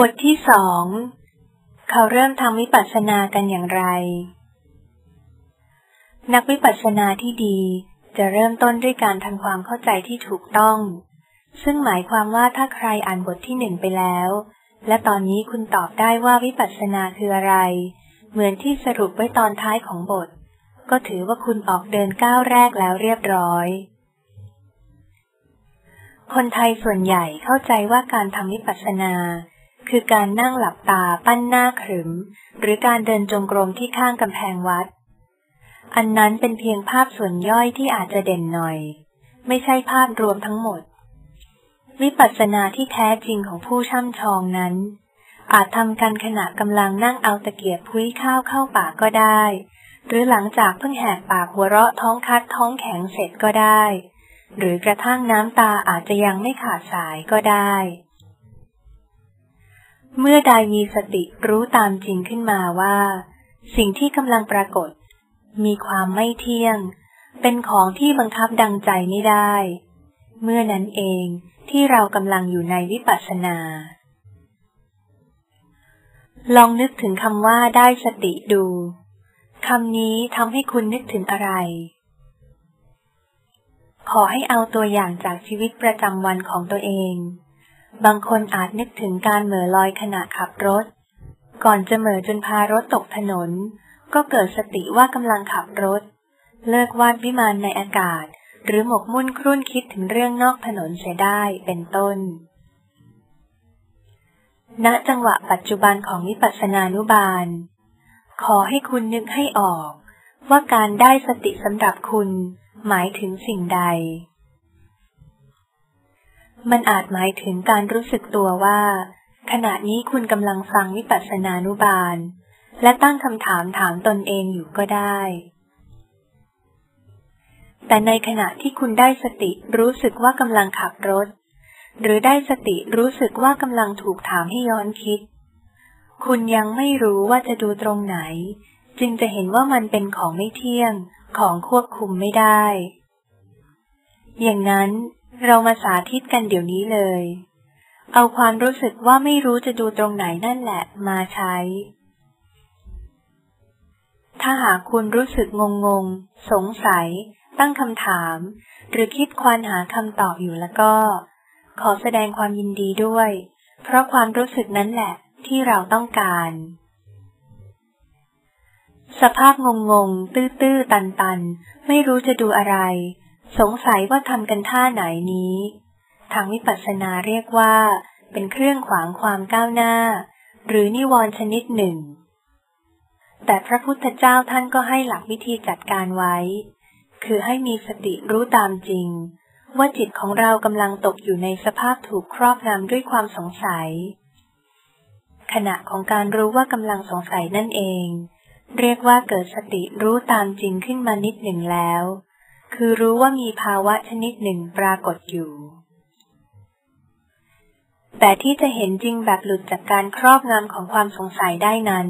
บทที่สอง เขาเริ่มทำวิปัสสนากันอย่างไร นักวิปัสสนาที่ดีจะเริ่มต้นด้วยการทำความเข้าใจที่ถูกต้อง ซึ่งหมายความว่าถ้าใครอ่านบทที่หนึ่งไปแล้ว และตอนนี้คุณตอบได้ว่าวิปัสสนาคืออะไร เหมือนที่สรุปไว้ตอนท้ายของบท ก็ถือว่าคุณออกเดินก้าวแรกแล้วเรียบร้อยคนไทยส่วนใหญ่เข้าใจว่าการทำวิปัสสนา คือการนั่งหลับตาปั้นหน้าขรึม หรือการเดินจงกรมที่ข้างกำแพงวัด อันนั้นเป็นเพียงภาพส่วนย่อยที่อาจจะเด่นหน่อย ไม่ใช่ภาพรวมทั้งหมด วิปัสสนาที่แท้จริงของผู้ช่ำชองนั้น อาจทำกันขณะกำลังนั่งเอาตะเกียบพุ้ยข้าวเข้าปากก็ได้ หรือหลังจากเพิ่งแหกปากหัวเราะท้องคัดท้องแข็งเสร็จก็ได้ หรือกระทั่งน้ำตาอาจจะยังไม่ขาดสายก็ได้ เมื่อใดมีสติรู้ตามจริงขึ้นมาว่า สิ่งที่กำลังปรากฏ มีความไม่เที่ยง เป็นของที่บังคับดังใจไม่ได้ เมื่อนั้นเองที่เรากำลังอยู่ในวิปัสสนา ลองนึกถึงคำว่าได้สติดูคำนี้ทำให้คุณนึกถึงอะไร ขอให้เอาตัวอย่างจากชีวิตประจำวันของตัวเอง บางคนอาจนึกถึงการเหม่อลอยขณะขับรถ ก่อนจะเหม่อจนพารถตกถนน ก็เกิดสติว่ากำลังขับรถ เลิกวาดวิมานในอากาศ หรือหมกมุ่นครุ่นคิดถึงเรื่องนอกถนนเสียได้เป็นต้น ณจังหวะปัจจุบันของวิปัสสนานุบาล ขอให้คุณนึกให้ออก ว่าการได้สติสำหรับคุณหมายถึงสิ่งใด มันอาจหมายถึงการรู้สึกตัวว่า ขณะนี้คุณกำลังฟังวิปัสสนานุบาล และตั้งคำถามถามตนเองอยู่ก็ได้ แต่ในขณะที่คุณได้สติรู้สึกว่ากำลังขับรถ หรือได้สติรู้สึกว่ากำลังถูกถามให้ย้อนคิด คุณยังไม่รู้ว่าจะดูตรงไหน จึงจะเห็นว่ามันเป็นของไม่เที่ยงของควบคุมไม่ได้ อย่างนั้น เรามาสาธิตกันเดี๋ยวนี้เลย เอาความรู้สึกว่าไม่รู้จะดูตรงไหนนั่นแหละมาใช้ ถ้าหากคุณรู้สึกงงงสงสัย ตั้งคำถาม หรือคิดควานหาคำตอบอยู่แล้วก็ ขอแสดงความยินดีด้วย เพราะความรู้สึกนั้นแหละ ที่เราต้องการ สภาพงงงตื้อๆตันๆ ไม่รู้จะดูอะไร สงสัยว่าทำกันท่าไหนนี้ ทางวิปัสสนาเรียกว่า เป็นเครื่องขวางความก้าวหน้า หรือนิวรณ์ชนิดหนึ่ง แต่พระพุทธเจ้าท่านก็ให้หลักวิธีจัดการไว้ คือให้มีสติรู้ตามจริง ว่าจิตของเรากำลังตกอยู่ในสภาพถูกครอบงำด้วยความสงสัย ขณะของการรู้ว่ากำลังสงสัยนั่นเอง เรียกว่าเกิดสติรู้ตามจริงขึ้นมานิดหนึ่งแล้ว คือรู้ว่ามีภาวะชนิดหนึ่งปรากฏอยู่ แต่ที่จะเห็นจริงแบบหลุดจากการครอบงำของความสงสัยได้นั้น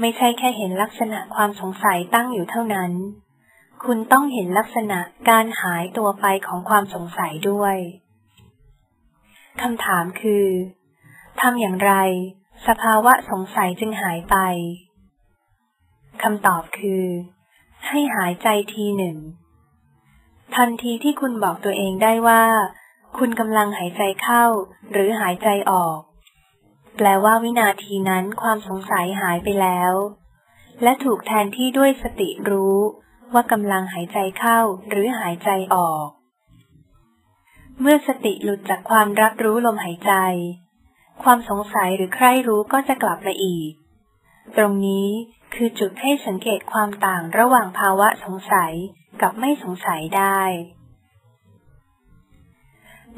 ไม่ใช่แค่เห็นลักษณะความสงสัยตั้งอยู่เท่านั้น คุณต้องเห็นลักษณะการหายตัวไปของความสงสัยด้วยคำถามคือทำอย่างไร สภาวะสงสัยจึงหายไปคำตอบคือ ให้หายใจทีหนึ่ง ทันทีที่คุณบอกตัวเองได้ว่า คุณกำลังหายใจเข้า หรือหายใจออก แปลว่าวินาทีนั้นความสงสัยหายไปแล้ว และถูกแทนที่ด้วยสติรู้ว่ากำลังหายใจเข้าหรือหายใจออก เมื่อสติหลุดจากความรับรู้ลมหายใจ ความสงสัยหรือใคร่รู้ก็จะกลับมาอีก ตรงนี้คือจุดให้สังเกตความต่างระหว่างภาวะสงสัย กับไม่สงสัยได้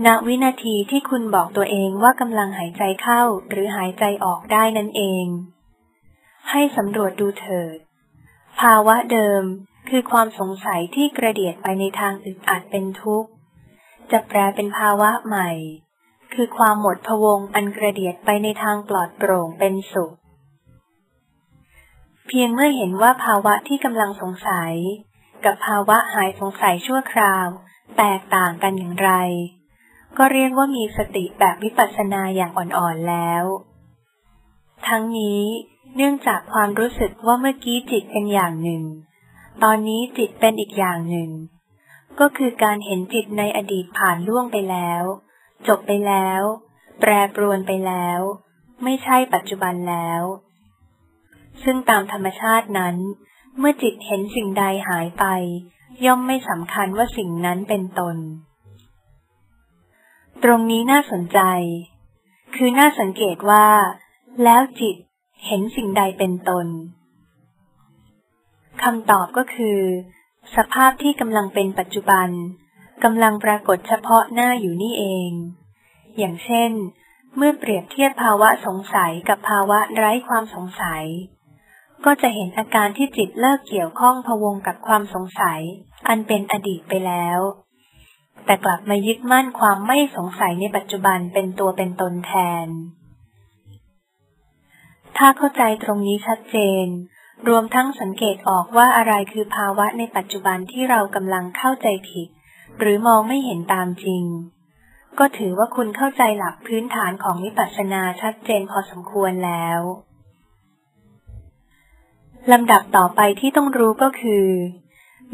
ณวินาทีที่คุณบอกตัวเองว่ากำลังหายใจเข้าหรือหายใจออกได้นั่นเอง ให้สำรวจดูเถิด ภาวะเดิมคือความสงสัยที่กระเดียดไปในทางอึดอัดเป็นทุกข์ จะแปลเป็นภาวะใหม่ คือความหมดพวงอันกระเดียดไปในทางปลอดโปร่งเป็นสุข เพียงเมื่อเห็นว่าภาวะที่กำลังสงสัย กับภาวะหายสงสัยชั่วคราว แตกต่างกันอย่างไร ก็เรียกว่ามีสติแบบวิปัสสนาอย่างอ่อนๆแล้ว ทั้งนี้เนื่องจากความรู้สึกว่าเมื่อกี้จิตเป็นอย่างหนึ่ง ตอนนี้จิตเป็นอีกอย่างหนึ่ง ก็คือการเห็นจิตในอดีตผ่านล่วงไปแล้ว จบไปแล้ว แปรปรวนไปแล้ว ไม่ใช่ปัจจุบันแล้ว ซึ่งตามธรรมชาตินั้น เมื่อจิตเห็นสิ่งใดหายไป ย่อมไม่สำคัญว่าสิ่งนั้นเป็นตน ตรงนี้น่าสนใจ คือน่าสังเกตว่า แล้วจิตเห็นสิ่งใดเป็นตนคำตอบก็คือ สภาพที่กำลังเป็นปัจจุบันกำลังปรากฏเฉพาะหน้าอยู่นี่เอง อย่างเช่น เมื่อเปรียบเทียบภาวะสงสัยกับภาวะไร้ความสงสัย ก็จะเห็นอาการที่จิตเลิกเกี่ยวข้องพวงกับความสงสัย อันเป็นอดีตไปแล้ว แต่กลับมายึดมั่นความไม่สงสัยในปัจจุบันเป็นตัวเป็นตนแทน ถ้าเข้าใจตรงนี้ชัดเจน รวมทั้งสังเกตออกว่าอะไรคือภาวะในปัจจุบันที่เรากำลังเข้าใจผิด หรือมองไม่เห็นตามจริง ก็ถือว่าคุณเข้าใจหลักพื้นฐานของวิปัสสนาชัดเจนพอสมควรแล้ว ลำดับต่อไปที่ต้องรู้ก็คือ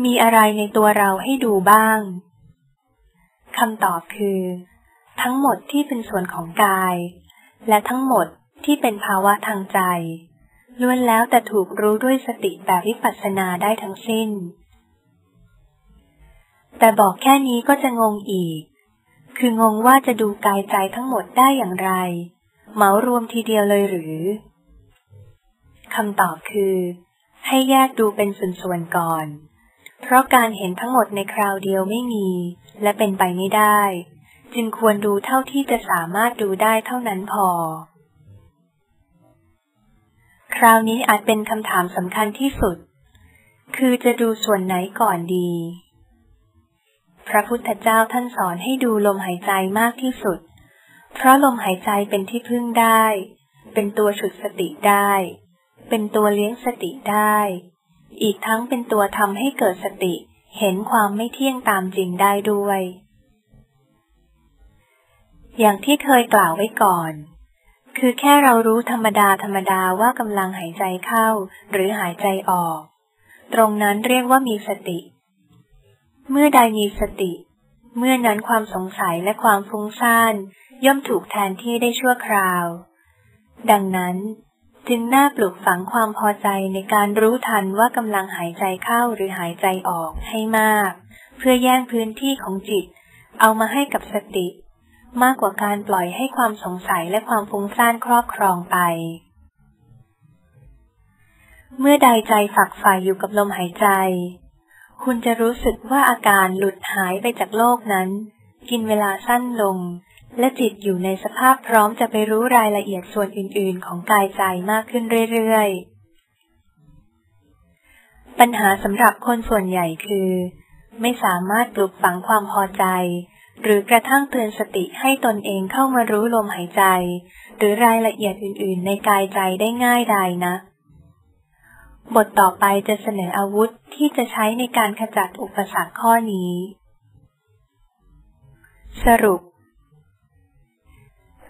มีอะไรในตัวเราให้ดูบ้างคำตอบคือ ทั้งหมดที่เป็นส่วนของกาย และทั้งหมดที่เป็นภาวะทางใจล้วนแล้วแต่ถูกรู้ด้วยสติแบบวิปัสสนาได้ทั้งสิ้น แต่บอกแค่นี้ก็จะงงอีก คืองงว่าจะดูกายใจทั้งหมดได้อย่างไร เหมารวมทีเดียวเลยหรือ คำตอบคือ ให้แยกดูเป็นส่วนๆก่อน เพราะการเห็นทั้งหมดในคราวเดียวไม่มี และเป็นไปไม่ได้ จึงควรดูเท่าที่จะสามารถดูได้เท่านั้นพอ คราวนี้อาจเป็นคำถามสำคัญที่สุด คือจะดูส่วนไหนก่อนดี พระพุทธเจ้าท่านสอนให้ดูลมหายใจมากที่สุด เพราะลมหายใจเป็นที่พึ่งได้เป็นตัวฉุดสติได้ เป็นตัวเลี้ยงสติได้ อีกทั้งเป็นตัวทำให้เกิดสติ เห็นความไม่เที่ยงตามจริงได้ด้วย อย่างที่เคยกล่าวไว้ก่อน คือแค่เรารู้ธรรมดาธรรมดาว่ากำลังหายใจเข้า หรือหายใจออก ตรงนั้นเรียกว่ามีสติ เมื่อใดมีสติ เมื่อนั้นความสงสัยและความฟุ้งซ่านย่อมถูกแทนที่ได้ชั่วคราว ดังนั้น จึงน่าปลูกฝังความพอใจในการรู้ทันว่ากำลังหายใจเข้าหรือหายใจออกให้มาก เพื่อแย่งพื้นที่ของจิต เอามาให้กับสติ มากกว่าการปล่อยให้ความสงสัยและความฟุ้งซ่านครอบครองไป เมื่อใดใจฝักใฝ่อยู่กับลมหายใจ คุณจะรู้สึกว่าอาการหลุดหายไปจากโลกนั้น กินเวลาสั้นลง และจิตอยู่ในสภาพพร้อมจะไปรู้รายละเอียดส่วนอื่น ๆ ของกายใจมากขึ้นเรื่อยๆ ปัญหาสำหรับคนส่วนใหญ่คือ ไม่สามารถปลุกฝังความพอใจ หรือกระทั่งเตือนสติให้ตนเองเข้ามารู้ลมหายใจ หรือรายละเอียดอื่น ๆ ในกายใจได้ง่ายดายนะ บทต่อไปจะเสนออาวุธที่จะใช้ในการขจัดอุปสรรคข้อนี้ สรุป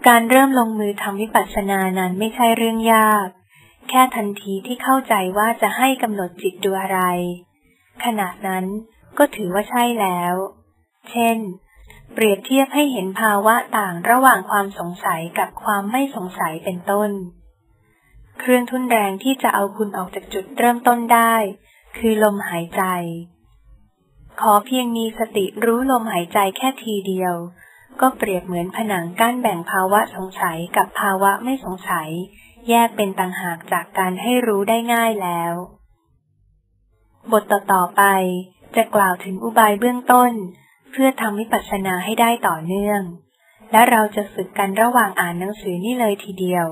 การเริ่มลงมือทำวิปัสสนานั้นไม่ใช่เรื่องยาก แค่ทันทีที่เข้าใจว่าจะให้กำหนดจิตดูอะไร ขณะนั้นก็ถือว่าใช่แล้ว เช่น เปรียบเทียบให้เห็นภาวะต่างระหว่างความสงสัยกับความไม่สงสัยเป็นต้น เครื่องทุนแรงที่จะเอาคุณออกจากจุดเริ่มต้นได้ คือลมหายใจ ขอเพียงมีสติรู้ลมหายใจแค่ทีเดียว ก็เปรียบเหมือนผนังกั้นแบ่งภาวะสงสัยกับภาวะไม่สงสัย แยกเป็นต่างหากจากการให้รู้ได้ง่ายแล้ว บทต่อๆไปจะกล่าวถึงอุบายเบื้องต้น เพื่อทำวิปัสสนาให้ได้ต่อเนื่อง และเราจะฝึกกันระหว่างอ่านหนังสือนี่เลยทีเดียว